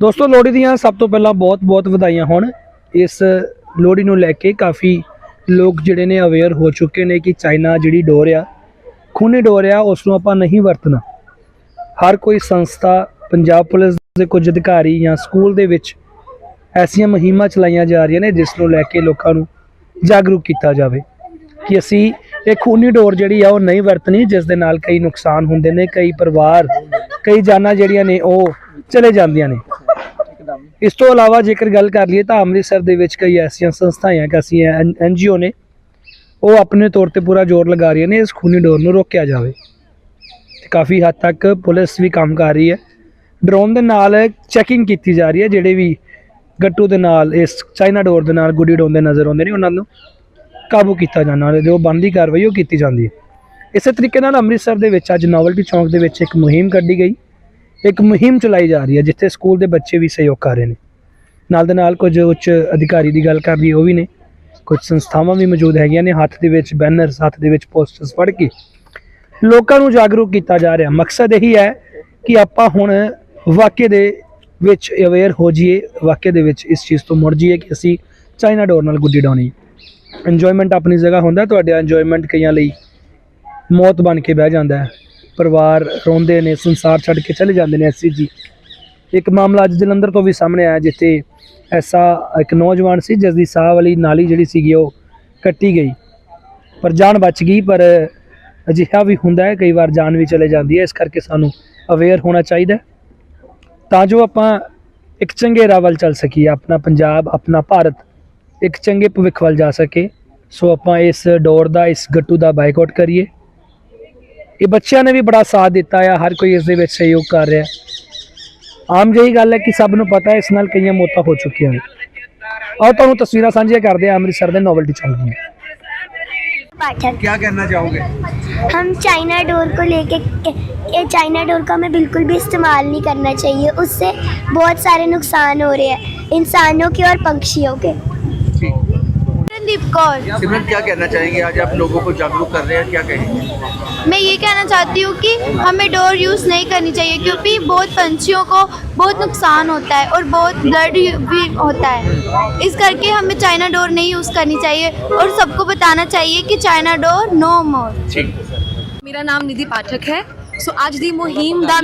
ਦੋਸਤੋ, ਲੋਹੜੀ ਦੀਆਂ ਸਭ ਤੋਂ ਪਹਿਲਾਂ ਬਹੁਤ-ਬਹੁਤ ਵਧਾਈਆਂ ਹੋਣ। ਇਸ ਲੋਹੜੀ ਨੂੰ ਲੈ ਕੇ ਕਾਫੀ ਲੋਕ ਜਿਹੜੇ ਨੇ ਅਵੇਅਰ ਹੋ ਚੁੱਕੇ ਨੇ ਕਿ ਚਾਈਨਾ ਜਿਹੜੀ ਡੋਰ ਆ, ਖੂਨੀ ਡੋਰ ਆ ਉਸ ਨੂੰ ਆਪਾਂ ਨਹੀਂ ਵਰਤਣਾ। ਹਰ ਕੋਈ ਸੰਸਥਾ, ਪੰਜਾਬ ਪੁਲਿਸ ਦੇ ਕੁਝ ਅਧਿਕਾਰੀ ਜਾਂ ਸਕੂਲ ਦੇ ਵਿੱਚ ਐਸੀਆਂ ਮੁਹਿੰਮਾਂ ਚਲਾਈਆਂ ਜਾ ਰਹੀਆਂ ਨੇ ਜਿਸ ਨੂੰ ਲੈ ਕੇ ਲੋਕਾਂ ਨੂੰ ਜਾਗਰੂਕ ਕੀਤਾ ਜਾਵੇ ਕਿ ਅਸੀਂ ਇਹ ਖੂਨੀ ਡੋਰ ਜਿਹੜੀ ਆ, ਉਹ ਨਹੀਂ ਵਰਤਣੀ, ਜਿਸ ਦੇ ਨਾਲ ਕਈ ਨੁਕਸਾਨ ਹੁੰਦੇ ਨੇ, ਕਈ ਪਰਿਵਾਰ, ਕਈ ਜਾਨਾਂ ਜਿਹੜੀਆਂ ਨੇ, ਉਹ ਚਲੇ ਜਾਂਦੀਆਂ ਨੇ। ਇਸ ਤੋਂ ਇਲਾਵਾ ਜੇਕਰ ਗੱਲ ਕਰ ਲਈਏ ਤਾਂ ਅੰਮ੍ਰਿਤਸਰ ਦੇ ਵਿੱਚ ਕਈ ਐਸੀਆਂ ਸੰਸਥਾਵਾਂ ਕਾਸੀ ਐਨਜੀਓ ਨੇ, ਉਹ ਆਪਣੇ ਤੌਰ ਤੇ ਪੂਰਾ ਜ਼ੋਰ ਲਗਾ ਰਹੀਆਂ ਨੇ ਇਸ ਖੂਨੀ ਡੋਰ ਨੂੰ ਰੋਕਿਆ ਜਾਵੇ। ਤੇ ਕਾਫੀ ਹੱਦ ਤੱਕ ਪੁਲਿਸ ਵੀ ਕੰਮ ਕਰ ਰਹੀ ਹੈ। ਡਰੋਨ ਦੇ ਨਾਲ ਚੈਕਿੰਗ ਕੀਤੀ ਜਾ ਰਹੀ ਹੈ, ਜਿਹੜੇ ਵੀ ਗੱਟੂ ਦੇ ਨਾਲ, ਇਸ ਚਾਈਨਾ ਡੋਰ ਦੇ ਨਾਲ ਗੁੱਡੀ ਡੋਨ ਦੇ ਨਜ਼ਰ ਆਉਂਦੇ ਨੇ, ਉਹਨਾਂ ਨੂੰ ਕਾਬੂ ਕੀਤਾ ਜਾਣਾ ਹੈ ਜੋ ਬਣਦੀ ਕਾਰਵਾਈ ਉਹ ਕੀਤੀ ਜਾਂਦੀ ਹੈ। ਇਸੇ ਤਰੀਕੇ ਨਾਲ ਅੰਮ੍ਰਿਤਸਰ ਦੇ ਵਿੱਚ ਅੱਜ ਨੋਵਲਟੀ ਚੌਂਕ ਦੇ ਵਿੱਚ ਇੱਕ ਮੁਹਿੰਮ ਕੱਢੀ ਗਈ। ਇੱਕ ਮੁਹਿੰਮ ਚਲਾਈ ਜਾ ਰਹੀ ਹੈ, ਜਿੱਥੇ ਸਕੂਲ ਦੇ ਬੱਚੇ ਵੀ ਸਹਿਯੋਗ ਕਰ ਰਹੇ ਨੇ। ਨਾਲ ਦੇ ਨਾਲ ਕੁਝ ਉੱਚ ਅਧਿਕਾਰੀ ਦੀ ਗੱਲ ਕਰ ਲਈ ਉਹ ਵੀ ਨੇ। ਕੁਝ ਸੰਸਥਾਵਾਂ ਵੀ ਮੌਜੂਦ ਹੈਗੀਆਂ ਨੇ, ਹੱਥ ਦੇ ਵਿੱਚ ਬੈਨਰਸ ਹੱਥ ਦੇ ਵਿੱਚ ਪੋਸਟਰਸ ਫੜ ਕੇ ਲੋਕਾਂ ਨੂੰ ਜਾਗਰੂਕ ਕੀਤਾ ਜਾ ਰਿਹਾ। ਮਕਸਦ ਇਹੀ ਹੈ ਕਿ ਆਪਾਂ ਹੁਣ ਵਾਕਿਆ ਦੇ ਵਿੱਚ ਅਵੇਅਰ ਹੋ ਜਾਈਏ, ਵਾਕਿਆ ਦੇ ਵਿੱਚ ਇਸ ਚੀਜ਼ ਤੋਂ ਮੁੜ ਜਾਈਏ ਕਿ ਅਸੀਂ ਚਾਈਨਾ ਡੋਰ ਨਾਲ ਗੁੱਡੀ ਡਾਉਣੀ ਇੰਜੋਇਮੈਂਟ ਆਪਣੀ ਜਗ੍ਹਾ ਹੁੰਦਾ, ਤੁਹਾਡੇ ਇੰਜੋਇਮੈਂਟ ਕਈਆਂ ਲਈ ਮੌਤ ਬਣ ਕੇ ਬਹਿ ਜਾਂਦਾ ਹੈ। ਪਰਿਵਾਰ ਰੋਂਦੇ ਨੇ, ਸੰਸਾਰ ਛੱਡ ਕੇ ਚਲੇ ਜਾਂਦੇ ਨੇ ਐਸੀ ਜੀ। ਇੱਕ ਮਾਮਲਾ ਅੱਜ ਜਲੰਧਰ ਤੋਂ ਵੀ ਸਾਹਮਣੇ ਆਇਆ, ਜਿੱਥੇ ਐਸਾ ਇੱਕ ਨੌਜਵਾਨ ਸੀ ਜਿਸ ਦੀ ਸਾਹ ਵਾਲੀ ਨਾਲੀ ਜਿਹੜੀ ਸੀਗੀ, ਉਹ ਕੱਟੀ ਗਈ। ਪਰ ਜਾਨ ਬਚ ਗਈ, ਪਰ ਅਜਿਹਾ ਵੀ ਹੁੰਦਾ ਹੈ, ਕਈ ਵਾਰ ਜਾਨ ਵੀ ਚਲੇ ਜਾਂਦੀ ਹੈ। ਇਸ ਕਰਕੇ ਸਾਨੂੰ ਅਵੇਅਰ ਹੋਣਾ ਚਾਹੀਦਾ ਤਾਂ ਜੋ ਆਪਾਂ ਇੱਕ ਚੰਗੇ ਰਾਹ ਵੱਲ ਚੱਲ ਸਕੀਏ, ਆਪਣਾ ਪੰਜਾਬ, ਆਪਣਾ ਭਾਰਤ ਇੱਕ ਚੰਗੇ ਭਵਿੱਖ ਵੱਲ ਜਾ ਸਕੇ। ਸੋ ਆਪਾਂ ਇਸ ਡੋਰ ਦਾ, ਇਸ ਗੱਟੂ ਦਾ ਬਾਈਕਾਟ ਕਰੀਏ। ਇਹ ਬੱਚਿਆਂ ਨੇ ਵੀ ਬੜਾ ਸਾਥ ਦਿੱਤਾ ਹੈ ਹਰ ਕੋਈ ਇਸ ਦੇ ਵਿੱਚ ਸਹਿਯੋਗ ਕਰ ਰਿਹਾ ਹੈ ਆਮ ਜਿਹੀ ਗੱਲ ਹੈ ਕਿ ਸਭ ਨੂੰ ਪਤਾ ਹੈ ਇਸ ਨਾਲ ਕਈਆਂ ਮੌਤਾਂ ਹੋ ਚੁੱਕੀਆਂ ਨੇ ਆਓ ਤੁਹਾਨੂੰ ਤਸਵੀਰਾਂ ਸਾਂਝੀਆਂ ਕਰਦੇ ਹਾਂ ਅੰਮ੍ਰਿਤਸਰ ਦੇ ਨੋਵਲਟੀ ਚੌਂਕ ਦੀਆਂ पाठक क्या कहना चाहोगे हम चाइना डोर को लेके ये चाइना डोर का हमें बिल्कुल भी इस्तेमाल नहीं करना चाहिए उससे बहुत सारे नुकसान हो रहे हैं इंसानों के और पंछियों के सिमरनदीप कौर सिमरन क्या कहना चाहेंगे आज आप लोगों को जागरूक कर रहे हैं क्या कहेंगे मैं ये कहना चाहती हूँ कि हमें डोर यूज़ नहीं करनी चाहिए क्योंकि बहुत पंछियों को बहुत नुकसान होता है और बहुत ब्लड भी होता है। इस करके हमें चाइना डोर नहीं यूज़ करनी चाहिए और सबको बताना चाहिए कि चाइना डोर नो मोर। मेरा नाम निधि पाठक है। ਸੋ ਅੱਜ ਦੀ ਮੁਹਿੰਮ ਦਾ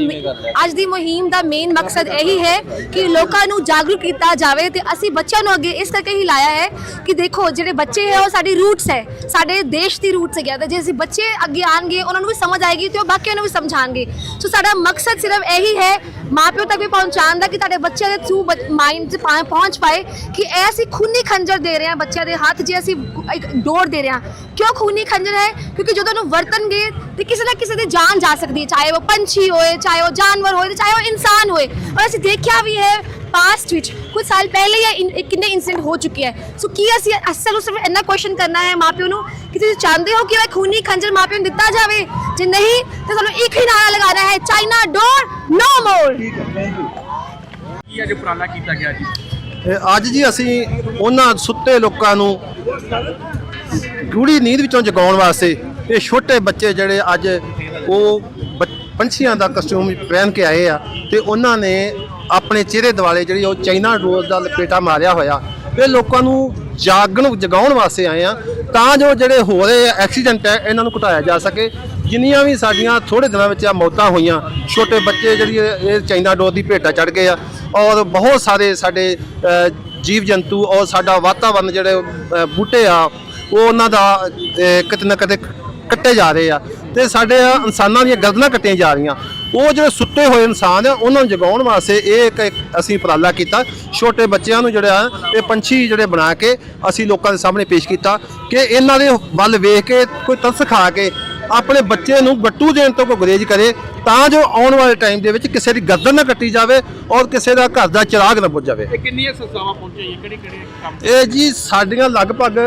ਅੱਜ ਦੀ ਮੁਹਿੰਮ ਦਾ ਮੇਨ ਮਕਸਦ ਇਹੀ ਹੈ ਕਿ ਲੋਕਾਂ ਨੂੰ ਜਾਗਰੂਕ ਕੀਤਾ ਜਾਵੇ ਤੇ ਅਸੀਂ ਬੱਚਿਆਂ ਨੂੰ ਅੱਗੇ ਇਸ ਕਰਕੇ ਹੀ ਲਾਇਆ ਹੈ ਕਿ ਦੇਖੋ ਜਿਹੜੇ ਬੱਚੇ ਹੈ ਉਹ ਸਾਡੀ ਰੂਟਸ ਹੈ। ਸਾਡੇ ਦੇਸ਼ ਦੀ ਰੂਟਸ ਹੈ ਤੇ ਜੇ ਅਸੀਂ ਬੱਚੇ ਅੱਗੇ ਆਣਗੇ ਉਹਨਾਂ ਨੂੰ ਵੀ ਸਮਝ ਆਏਗੀ ਤੇ ਉਹ ਬਾਕੀਆਂ ਨੂੰ ਵੀ ਸਮਝਾਣਗੇ ਸੋ ਸਾਡਾ ਮਕਸਦ ਸਿਰਫ ਇਹੀ ਹੈ ਮਾਪਿਓ ਤੱਕ ਵੀ ਪਹੁੰਚਾਉਣ ਦਾ ਕਿ ਤੁਹਾਡੇ ਬੱਚਿਆਂ ਦੇ ਥਰੂ ਮਾਈਂਡ 'ਚ ਪਹੁੰਚ ਪਾਏ ਕਿ ਇਹ ਅਸੀਂ ਖੂਨੀ ਖੰਜਰ ਦੇ ਰਹੇ ਹਾਂ ਬੱਚਿਆਂ ਦੇ ਹੱਥ ਜੇ ਅਸੀਂ ਇੱਕ ਡੋਰ ਦੇ ਰਹੇ ਹਾਂ। ਕਿਉਂ ਖੂਨੀ ਖੰਜਰ ਹੈ? ਕਿਉਂਕਿ ਜਦੋਂ ਉਹਨੂੰ ਵਰਤਣਗੇ ਤੇ ਕਿਸੇ ਨਾ ਕਿਸੇ ਦੀ ਜਾਨ ਜਾ ਸਕਦੀ ਹੈ, ਚਾਹੇ ਉਹ ਪੰਛੀ ਹੋਏ, ਚਾਹੇ ਉਹ ਜਾਨਵਰ ਹੋਏ ਚਾਹੇ ਉਹ ਇਨਸਾਨ ਹੋਏ। ਔਰ ਅਸੀਂ ਦੇਖਿਆ ਵੀ ਹੈ ਪਾਸਟ ਵਿੱਚ ਕੁਝ ਸਾਲ ਪਹਿਲੇ ਇਹ ਕਿੰਨੇ ਇਨਸੀਡੈਂਟ ਹੋ ਚੁੱਕੇ ਹੈ। ਸੋ ਕੀ ਅਸੀਂ ਅਸਲ ਨੂੰ ਸਿਰਫ ਇੰਨਾ ਕੁਐਸਚਨ ਕਰਨਾ ਹੈ ਮਾਪਿਓ ਨੂੰ ਕਿ ਤੁਸੀਂ ਚਾਹੁੰਦੇ ਹੋ ਕਿ ਉਹ ਖੂਨੀ ਖੰਜਰ ਮਾਪਿਓ ਨੂੰ ਦਿੱਤਾ ਜਾਵੇ? ਜੇ ਨਹੀਂ ਤਾਂ ਸਾਨੂੰ ਇੱਕ ਹੀ ਨਾਰਾ ਲਗਾਉਣਾ ਹੈ ਚਾਈਨਾ ਡੋਰ ਨੋ ਮੋਰ ਕੀ ਅੱਜ ਉਪਰਾਲਾ ਕੀਤਾ ਗਿਆ ਜੀ? ਇਹ ਅੱਜ ਜੀ ਅਸੀਂ ਉਹਨਾਂ ਸੁੱਤੇ ਲੋਕਾਂ ਨੂੰ ਗੂੜੀ ਨੀਂਦ ਵਿੱਚੋਂ ਜਗਾਉਣ ਵਾਸਤੇ ਇਹ ਛੋਟੇ ਬੱਚੇ ਜਿਹੜੇ ਅੱਜ ਉਹ ਪੰਛੀਆਂ ਦਾ ਕਸਟੂਮ ਪਹਿਨ ਕੇ ਆਏ ਆ ਤੇ ਉਹਨਾਂ ਨੇ ਆਪਣੇ ਚਿਹਰੇ ਦਿਵਾਲੇ ਜਿਹੜੀ ਉਹ ਚਾਈਨਾ ਡੋਰ ਦਾ ਲਪੇਟਾ ਮਾਰਿਆ ਹੋਇਆ। ਇਹ ਲੋਕਾਂ ਨੂੰ ਜਾਗਣ ਜਗਾਉਣ ਵਾਸਤੇ ਆਏ ਆ। ਤਾਂ ਜੋ ਜਿਹੜੇ ਹੋ ਰਹੇ ਐਕਸੀਡੈਂਟ ਹੈ, ਇਹਨਾਂ ਨੂੰ ਘਟਾਇਆ ਜਾ ਸਕੇ। ਜਿੰਨੀਆਂ ਵੀ ਸਾਡੀਆਂ ਥੋੜੇ ਦਿਨਾਂ ਵਿੱਚ ਆ ਮੌਤਾਂ ਹੋਈਆਂ, ਛੋਟੇ ਬੱਚੇ ਜਿਹੜੀ ਇਹ ਚਾਈਨਾ ਡੋਰ ਦੀ ਭੇਟਾ ਚੜ ਗਏ ਆ ਔਰ ਬਹੁਤ ਸਾਰੇ ਸਾਡੇ ਜੀਵ ਜੰਤੂ ਔਰ ਸਾਡਾ ਵਾਤਾਵਰਨ ਜਿਹੜੇ ਬੂਟੇ ਆ, ਉਹ ਉਹਨਾਂ ਦਾ ਕਿਤੇ ਨਾ ਕਿਤੇ ਕੱਟੇ ਜਾ ਰਹੇ ਆ। ਤੇ ਸਾਡੇ ਇਨਸਾਨਾਂ ਦੀਆਂ ਗਰਦਨਾਂ ਕੱਟੀਆਂ ਜਾ ਰਹੀਆਂ। ਉਹ ਜਿਹੜੇ ਸੁੱਤੇ ਹੋਏ ਇਨਸਾਨ ਆ ਉਹਨਾਂ ਨੂੰ ਜਗਾਉਣ ਵਾਸਤੇ ਇਹ ਇੱਕ ਅਸੀਂ ਉਪਰਾਲਾ ਕੀਤਾ। ਛੋਟੇ ਬੱਚਿਆਂ ਨੂੰ ਜਿਹੜਾ ਇਹ ਪੰਛੀ ਜਿਹੜੇ ਬਣਾ ਕੇ ਅਸੀਂ ਲੋਕਾਂ ਦੇ ਸਾਹਮਣੇ ਪੇਸ਼ ਕੀਤਾ ਕਿ ਇਹਨਾਂ ਦੇ ਵੱਲ ਵੇਖ ਕੇ ਕੋਈ ਤਰਸ ਖਾ ਕੇ ਆਪਣੇ ਬੱਚੇ ਨੂੰ ਗੱਟੂ ਦੇਣ ਤੋਂ ਕੋਈ ਗੁਰੇਜ਼ ਕਰੇ ਤਾਂ ਜੋ ਆਉਣ ਵਾਲੇ ਟਾਈਮ ਦੇ ਵਿੱਚ ਕਿਸੇ ਦੀ ਗਰਦਨ ਨਾ ਕੱਟੀ ਜਾਵੇ ਔਰ ਕਿਸੇ ਦਾ ਘਰ ਦਾ ਚਿਰਾਗ ਨਾ ਬੁੱਝ ਜਾਵੇ। ਇਹ ਕਿੰਨੀਆਂ ਸੰਸਥਾਵਾਂ ਪਹੁੰਚੀਆਂ ਕਿਹੜੇ ਕਿਹੜੇ ਕੰਮ ਇਹ ਜੀ ਸਾਡੀਆਂ ਲਗਭਗ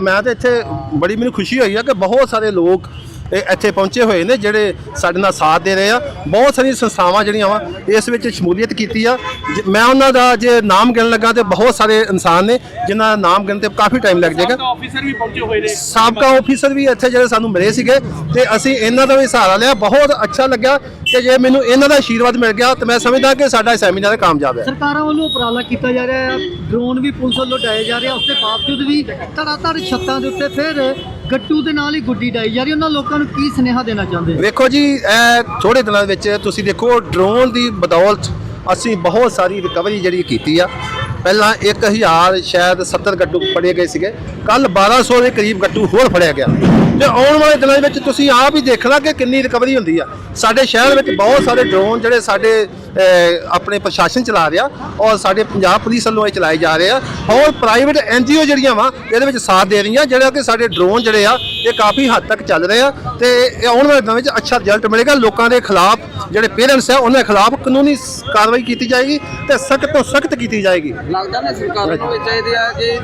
ਮੈਂ ਤਾਂ ਇੱਥੇ ਬੜੀ ਮੈਨੂੰ ਖੁਸ਼ੀ ਹੋਈ ਹੈ ਕਿ ਬਹੁਤ ਸਾਰੇ ਲੋਕ ਇੱਥੇ ਪਹੁੰਚੇ ਹੋਏ ਨੇ ਜਿਹੜੇ ਸਾਡੇ ਨਾਲ ਸਾਥ ਦੇ ਰਹੇ ਆ। ਬਹੁਤ ਸਾਰੀਆਂ ਸੰਸਥਾਵਾਂ ਜਿਹੜੀਆਂ ਵਾ ਇਸ ਵਿੱਚ ਸ਼ਮੂਲੀਅਤ ਕੀਤੀ ਆ। ਮੈਂ ਉਹਨਾਂ ਦਾ ਜੇ ਨਾਮ ਗਿਣਨ ਲੱਗਾ ਤੇ ਬਹੁਤ ਸਾਰੇ ਇਨਸਾਨ ਨੇ ਜਿਨ੍ਹਾਂ ਦਾ ਨਾਮ ਗਿਣਨ ਤੇ ਕਾਫੀ ਟਾਈਮ ਲੱਗ ਜਾਏਗਾ। ਆਫੀਸਰ ਵੀ ਪਹੁੰਚੇ ਹੋਏ ਨੇ। ਸਾਬਕਾ ਆਫੀਸਰ ਵੀ ਇੱਥੇ ਜਿਹੜੇ ਸਾਨੂੰ ਮਿਲੇ ਸੀਗੇ ਤੇ ਅਸੀਂ ਇਹਨਾਂ ਦਾ ਵੀ ਸਹਾਰਾ ਲਿਆ। ਬਹੁਤ ਅੱਛਾ ਲੱਗਾ ਕਿ ਜੇ ਮੈਨੂੰ ਇਹਨਾਂ ਦਾ ਆਸ਼ੀਰਵਾਦ ਮਿਲ ਗਿਆ ਤੇ ਮੈਂ ਸਮਝਦਾ ਕਿ ਸਾਡਾ ਸੈਮੀਨਾਰ ਕਾਮਯਾਬ ਹੈ। ਸਰਕਾਰਾਂ ਵੱਲੋਂ ਉਪਰਾਲਾ ਕੀਤਾ ਜਾ ਰਿਹਾ ਹੈ ਡਰੋਨ ਵੀ ਪੁਲਿਸ ਵੱਲੋਂ ਡਾਏ ਜਾ ਰਹੇ। ਆ ਉਸ ਦੇ ਬਾਵਜੂਦ ਵੀ ਧੜਾਧੜ ਛੱਤਾਂ ਦੇ ਉੱਤੇ ਫਿਰ ਗੱਟੂ ਦੇ ਨਾਲ ਹੀ ਗੁੱਡੀ ਡਾਈ ਜਾ ਰਹੀ ਉਹਨਾਂ ਲੋਕਾਂ ਨੂੰ ਕੀ ਸੁਨੇਹਾ ਦੇਣਾ ਚਾਹੁੰਦੇ ਵੇਖੋ ਜੀ, ਇਹ ਥੋੜੇ ਦਿਨਾਂ ਦੇ ਵਿੱਚ ਤੁਸੀਂ ਦੇਖੋ ਡਰੋਨ ਦੀ ਬਦੌਲਤ ਅਸੀਂ ਬਹੁਤ ਸਾਰੀ ਰਿਕਵਰੀ ਜਿਹੜੀ ਕੀਤੀ ਆ। ਪਹਿਲਾਂ 1000 ਸ਼ਾਇਦ 70 ਗੱਟੂ ਫੜੇ ਗਏ ਸੀਗੇ। ਕੱਲ 1200 ਦੇ ਕਰੀਬ ਗੱਟੂ ਹੋਰ ਫੜਿਆ ਗਿਆ। ਤੇ ਆਉਣ ਵਾਲੇ ਦਿਨਾਂ ਦੇ ਵਿੱਚ ਤੁਸੀਂ ਆਪ ਹੀ ਦੇਖਣਾ ਕਿ ਕਿੰਨੀ ਰਿਕਵਰੀ ਹੁੰਦੀ ਆ। ਸਾਡੇ ਸ਼ਹਿਰ ਵਿੱਚ ਬਹੁਤ ਸਾਰੇ ਡਰੋਨ ਜਿਹੜੇ ਸਾਡੇ ਆਪਣੇ ਪ੍ਰਸ਼ਾਸਨ ਚਲਾ ਰਿਹਾ ਔਰ ਸਾਡੇ ਪੰਜਾਬ ਪੁਲਿਸ ਵੱਲੋਂ ਇਹ ਚਲਾਏ ਜਾ ਰਹੇ ਆ। ਔਰ ਪ੍ਰਾਈਵੇਟ ਐਨਜੀਓ ਜਿਹੜੀਆਂ ਵਾ ਇਹਦੇ ਵਿੱਚ ਸਾਥ ਦੇ ਰਹੀਆਂ ਜਿਹੜਾ ਕਿ ਸਾਡੇ ਡਰੋਨ ਜਿਹੜੇ ਆ ਇਹ ਕਾਫੀ ਹੱਦ ਤੱਕ ਚੱਲ ਰਹੇ ਆ। ਤੇ ਇਹ ਆਉਣ ਵਾਲੇ ਦਿਨਾਂ ਵਿੱਚ ਅੱਛਾ ਰਿਜ਼ਲਟ ਮਿਲੇਗਾ। ਲੋਕਾਂ ਦੇ ਖਿਲਾਫ ਜਿਹੜੇ ਪੇਰੈਂਟਸ ਆ ਉਹਨਾਂ ਦੇ ਖਿਲਾਫ ਕਾਨੂੰਨੀ ਕਾਰਵਾਈ ਕੀਤੀ ਜਾਏਗੀ ਤੇ ਸਖਤ ਤੋਂ ਸਖਤ ਕੀਤੀ ਜਾਏਗੀ। ਲੱਗਦਾ ਨਾ ਸਰਕਾਰਾਂ ਨੂੰ ਚਾਹੀਦੇ ਕਿ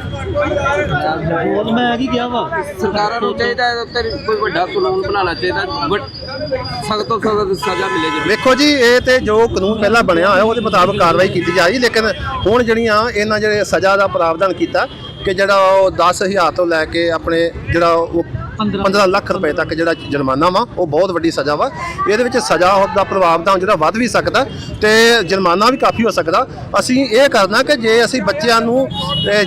ਬੋਲ ਮੈਂ ਆ ਕੀ ਗਿਆ ਵਾ? ਸਰਕਾਰਾਂ ਨੂੰ ਚਾਹੀਦਾ ਹੈ ਉੱਤੇ ਕੋਈ ਵੱਡਾ ਕਾਨੂੰਨ ਬਣਾਉਣਾ ਚਾਹੀਦਾ ਸਖਤ ਤੋਂ ਸਖਤ ਸਜ਼ਾ ਮਿਲੇ ਜੀ ਵੇਖੋ ਜੀ, ਇਹ ਤੇ ਜੋ ਕਾਨੂੰਨ ਪਹਿਲਾਂ ਬਣਿਆ ਹੋਇਆ, ਉਹਦੇ ਮੁਤਾਬਕ ਕਾਰਵਾਈ ਕੀਤੀ ਜਾ ਰਹੀ, ਲੇਕਿਨ ਹੁਣ ਜਿਹੜੀਆਂ ਇਹਨਾਂ ਜਿਹੜੇ ਸਜ਼ਾ ਦਾ ਪ੍ਰਾਵਧਾਨ ਕੀਤਾ, ਕਿ ਜਿਹੜਾ ਉਹ 10000 ਤੋਂ ਲੈ ਕੇ ਆਪਣੇ ਜਿਹੜਾ ਉਹ 15 ਲੱਖ ਰੁਪਏ ਤੱਕ ਜਿਹੜਾ ਜੁਰਮਾਨਾ ਵਾ ਉਹ ਬਹੁਤ ਵੱਡੀ ਸਜ਼ਾ ਵਾ। ਇਹਦੇ ਵਿੱਚ ਸਜ਼ਾ ਦਾ ਪ੍ਰਾਵਧਾਨ ਜਿਹੜਾ ਵੱਧ ਵੀ ਸਕਦਾ ਤੇ ਜੁਰਮਾਨਾ ਵੀ ਕਾਫੀ ਹੋ ਸਕਦਾ। ਅਸੀਂ ਇਹ ਕਰਨਾ ਕਿ ਜੇ ਅਸੀਂ ਬੱਚਿਆਂ ਨੂੰ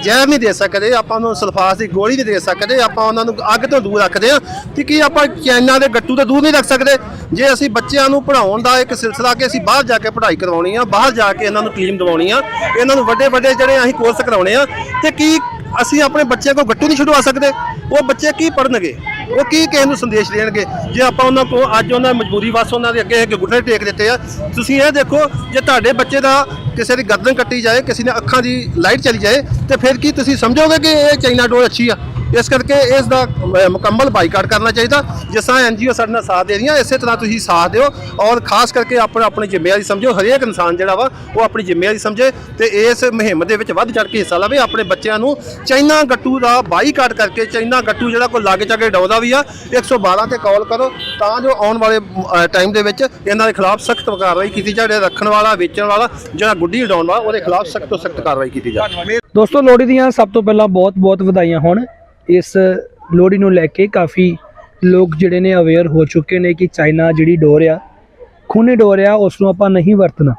ਜ਼ਹਿਰ ਨਹੀਂ ਦੇ ਸਕਦੇ ਆਪਾਂ ਉਹਨੂੰ ਸਲਫਾਸ ਦੀ ਗੋਲੀ ਨਹੀਂ ਦੇ ਸਕਦੇ ਆਪਾਂ ਉਹਨਾਂ ਨੂੰ ਅੱਗ ਤੋਂ ਦੂਰ ਰੱਖਦੇ ਆ ਤੇ ਕੀ ਆਪਾਂ ਚੈਨਾ ਦੇ ਗੱਟੂ ਤੋਂ ਦੂਰ ਨਹੀਂ ਰੱਖ ਸਕਦੇ? ਜੇ ਅਸੀਂ ਬੱਚਿਆਂ ਨੂੰ ਪੜਾਉਣ ਦਾ ਇੱਕ ਸਿਲਸਿਲਾ ਕਿ ਅਸੀਂ ਬਾਹਰ ਜਾ ਕੇ ਪੜ੍ਹਾਈ ਕਰਵਾਉਣੀ ਆ ਬਾਹਰ ਜਾ ਕੇ ਇਹਨਾਂ ਨੂੰ ਟੀਮ ਦਿਵਾਉਣੀ ਆ ਇਹਨਾਂ ਨੂੰ ਵੱਡੇ ਵੱਡੇ ਜਿਹੜੇ ਅਸੀਂ ਕੋਰਸ ਕਰਾਉਣੇ ਆ ਤੇ ਕੀ ਅਸੀਂ ਆਪਣੇ ਬੱਚਿਆਂ ਕੋਲ ਗੱਟੂ ਨਹੀਂ ਛੁਡਵਾ ਸਕਦੇ? ਉਹ ਬੱਚੇ ਕੀ ਪੜਨਗੇ ਉਹ ਕੀ ਕਿਸੇ ਨੂੰ ਸੰਦੇਸ਼ ਦੇਣਗੇ? ਜੇ ਆਪਾਂ ਉਹਨਾਂ ਕੋਲ ਅੱਜ ਉਹਨਾਂ ਮਜਬੂਰੀ ਵਸ ਉਹਨਾਂ ਦੇ ਅੱਗੇ ਅੱਗੇ ਗੁੱਟੇ ਟੇਕ ਦਿੱਤੇ ਆ, ਤੁਸੀਂ ਇਹ ਦੇਖੋ, ਜੇ ਤੁਹਾਡੇ ਬੱਚੇ ਦਾ ਕਿਸੇ ਦੀ ਗਰਦਨ ਕੱਟੀ ਜਾਏ, ਕਿਸੇ ਨੇ ਅੱਖਾਂ ਦੀ ਲਾਈਟ ਚਲੀ ਜਾਏ, ਤੇ ਫਿਰ ਕੀ ਤੁਸੀਂ ਸਮਝੋਗੇ ਕਿ ਇਹ ਚਾਈਨਾ ਡੋਰ ਅੱਛੀ ਆ? ਇਸ ਕਰਕੇ ਇਸ ਦਾ ਅਹ, ਮੁਕੰਮਲ ਬਾਈਕਾਟ ਕਰਨਾ ਚਾਹੀਦਾ। ਜਿਸ ਤਰ੍ਹਾਂ ਐਨਜੀਓ ਸਾਡੇ ਨਾਲ ਸਾਥ ਦੇ ਰਹੀਆਂ ਇਸੇ ਤਰ੍ਹਾਂ ਤੁਸੀਂ ਸਾਥ ਦਿਓ ਔਰ ਖਾਸ ਕਰਕੇ ਆਪਣਾ ਆਪਣੀ ਜ਼ਿੰਮੇਵਾਰੀ ਸਮਝੋ। ਹਰੇਕ ਇਨਸਾਨ ਜਿਹੜਾ ਵਾ ਉਹ ਆਪਣੀ ਜ਼ਿੰਮੇਵਾਰੀ ਸਮਝੇ ਤੇ ਇਸ ਮੁਹਿੰਮ ਦੇ ਵਿੱਚ ਵੱਧ ਚੜ ਕੇ ਹਿੱਸਾ ਲਵੇ। ਆਪਣੇ ਬੱਚਿਆਂ ਨੂੰ ਚਾਈਨਾ ਗੱਟੂ ਦਾ ਬਾਈਕਾਟ ਕਰਕੇ ਚਾਈਨਾ ਗੱਟੂ ਜਿਹੜਾ ਕੋਈ ਲਾਗੇ ਚਾਗੇ ਡਾਉਂਦਾ ਵੀ ਆ 112 ਤੇ ਕਾਲ ਕਰੋ ਤਾਂ ਜੋ ਆਉਣ ਵਾਲੇ ਟਾਈਮ ਦੇ ਵਿੱਚ ਇਹਨਾਂ ਦੇ ਖਿਲਾਫ ਸਖਤ ਕਾਰਵਾਈ ਕੀਤੀ ਜਾਵੇ ਰੱਖਣ ਵਾਲਾ ਵੇਚਣ ਵਾਲਾ ਜਿਹੜਾ ਗੁੱਡੀ ਉਡਾਉਣ ਵਾਲਾ ਉਹਦੇ ਖਿਲਾਫ ਸਖਤ ਤੋਂ ਸਖਤ ਕਾਰਵਾਈ ਕੀਤੀ ਜਾਵੇ। ਦੋਸਤੋ ਲੋਹੜੀ ਦੀਆਂ ਸਭ ਤੋਂ ਪਹਿਲਾਂ ਬਹੁਤ-ਬਹੁਤ ਵਧਾਈਆਂ ਹੋਣ। ਇਸ ਲੋਹੜੀ ਨੂੰ ਲੈ ਕੇ ਕਾਫੀ ਲੋਕ ਜਿਹੜੇ ਨੇ ਅਵੇਅਰ ਹੋ ਚੁੱਕੇ ਨੇ ਕਿ ਚਾਈਨਾ ਜਿਹੜੀ ਡੋਰ ਆ, ਖੂਨੀ ਡੋਰ ਆ ਉਸ ਨੂੰ ਆਪਾਂ ਨਹੀਂ ਵਰਤਣਾ।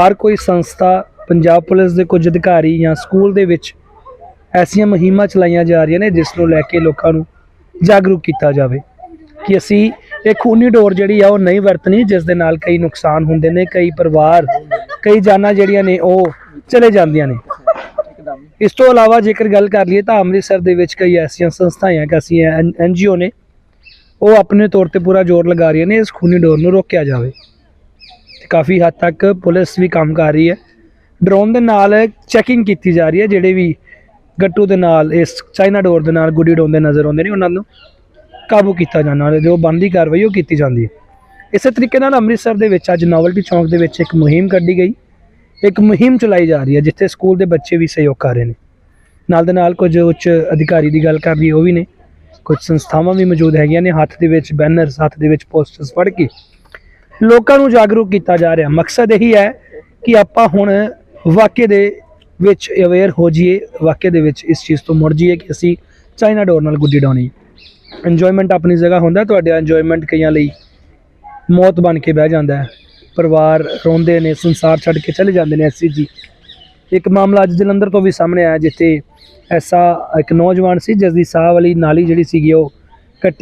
ਹਰ ਕੋਈ ਸੰਸਥਾ, ਪੰਜਾਬ ਪੁਲਿਸ ਦੇ ਕੁਝ ਅਧਿਕਾਰੀ ਜਾਂ ਸਕੂਲ ਦੇ ਵਿੱਚ ਐਸੀਆਂ ਮੁਹਿੰਮਾਂ ਚਲਾਈਆਂ ਜਾ ਰਹੀਆਂ ਨੇ ਜਿਸ ਨੂੰ ਲੈ ਕੇ ਲੋਕਾਂ ਨੂੰ ਜਾਗਰੂਕ ਕੀਤਾ ਜਾਵੇ ਕਿ ਅਸੀਂ ਇਹ ਖੂਨੀ ਡੋਰ ਜਿਹੜੀ ਆ, ਉਹ ਨਹੀਂ ਵਰਤਣੀ, ਜਿਸ ਦੇ ਨਾਲ ਕਈ ਨੁਕਸਾਨ ਹੁੰਦੇ ਨੇ, ਕਈ ਪਰਿਵਾਰ, ਕਈ ਜਾਨਾਂ ਜਿਹੜੀਆਂ ਨੇ, ਉਹ ਚਲੇ ਜਾਂਦੀਆਂ ਨੇ। ਇਸ ਤੋਂ ਇਲਾਵਾ ਜੇਕਰ ਗੱਲ ਕਰ ਲਈਏ ਤਾਂ ਅੰਮ੍ਰਿਤਸਰ ਦੇ ਵਿੱਚ ਕਈ ਐਸੀਆਂ ਸੰਸਥਾਵਾਂ ਕਸੀਆਂ ਐਨਜੀਓ ਨੇ, ਉਹ ਆਪਣੇ ਤੌਰ ਤੇ ਪੂਰਾ ਜ਼ੋਰ ਲਗਾ ਰਹੀਆਂ ਨੇ ਇਸ ਖੂਨੀ ਡੋਰ ਨੂੰ ਰੋਕਿਆ ਜਾਵੇ। ਤੇ ਕਾਫੀ ਹੱਦ ਤੱਕ ਪੁਲਿਸ ਵੀ ਕੰਮ ਕਰ ਰਹੀ ਹੈ। ਡਰੋਨ ਦੇ ਨਾਲ ਚੈਕਿੰਗ ਕੀਤੀ ਜਾ ਰਹੀ ਹੈ, ਜਿਹੜੇ ਵੀ ਗੱਟੂ ਦੇ ਨਾਲ, ਇਸ ਚਾਈਨਾ ਡੋਰ ਦੇ ਨਾਲ ਗੁੱਡੀ ਡੋਨਦੇ ਨਜ਼ਰ ਆਉਂਦੇ ਨੇ, ਉਹਨਾਂ ਨੂੰ ਕਾਬੂ ਕੀਤਾ ਜਾਣਾ ਹੈ ਜੋ ਬੰਦੀ ਕਾਰਵਾਈ ਉਹ ਕੀਤੀ ਜਾਂਦੀ ਹੈ। ਇਸੇ ਤਰੀਕੇ ਨਾਲ ਅੰਮ੍ਰਿਤਸਰ ਦੇ ਵਿੱਚ ਅੱਜ ਨੋਵਲਟੀ ਚੌਂਕ ਦੇ ਵਿੱਚ ਇੱਕ ਮੁਹਿੰਮ ਕੱਢੀ ਗਈ। ਇੱਕ ਮੁਹਿੰਮ ਚਲਾਈ ਜਾ ਰਹੀ ਹੈ, ਜਿੱਥੇ ਸਕੂਲ ਦੇ ਬੱਚੇ ਵੀ ਸਹਿਯੋਗ ਕਰ ਰਹੇ ਨੇ। ਨਾਲ ਦੇ ਨਾਲ ਕੁਝ ਉੱਚ ਅਧਿਕਾਰੀ ਦੀ ਗੱਲ ਕਰ ਲਈ ਉਹ ਵੀ ਨੇ। ਕੁਝ ਸੰਸਥਾਵਾਂ ਵੀ ਮੌਜੂਦ ਹੈਗੀਆਂ ਨੇ, ਹੱਥ ਦੇ ਵਿੱਚ ਬੈਨਰਸ ਹੱਥ ਦੇ ਵਿੱਚ ਪੋਸਟਰਸ ਫੜ ਕੇ ਲੋਕਾਂ ਨੂੰ ਜਾਗਰੂਕ ਕੀਤਾ ਜਾ ਰਿਹਾ। ਮਕਸਦ ਇਹੀ ਹੈ ਕਿ ਆਪਾਂ ਹੁਣ ਵਾਕਿਆ ਦੇ ਵਿੱਚ ਅਵੇਅਰ ਹੋ ਜਾਈਏ, ਵਾਕਿਆ ਦੇ ਵਿੱਚ ਇਸ ਚੀਜ਼ ਤੋਂ ਮੁੜ ਜਾਈਏ ਕਿ ਅਸੀਂ ਚਾਈਨਾ ਡੋਰ ਨਾਲ ਗੁੱਡੀ ਡਾਉਣੀ ਇੰਜੋਇਮੈਂਟ ਆਪਣੀ ਜਗ੍ਹਾ ਹੁੰਦਾ, ਤੁਹਾਡੇ ਇੰਜੋਇਮੈਂਟ ਕਈਆਂ ਲਈ ਮੌਤ ਬਣ ਕੇ ਬਹਿ ਜਾਂਦਾ ਹੈ। ਪਰਿਵਾਰ ਰੋਂਦੇ ਨੇ, ਸੰਸਾਰ ਛੱਡ ਕੇ ਚਲੇ ਜਾਂਦੇ ਨੇ ਐਸੀ ਜੀ। ਇੱਕ ਮਾਮਲਾ ਅੱਜ ਜਲੰਧਰ ਤੋਂ ਵੀ ਸਾਹਮਣੇ ਆਇਆ, ਜਿੱਥੇ ਐਸਾ ਇੱਕ ਨੌਜਵਾਨ ਸੀ ਜਿਸ ਦੀ ਸਾਹ ਵਾਲੀ ਨਾਲੀ ਜਿਹੜੀ ਸੀਗੀ, ਉਹ ਕੱਟੀ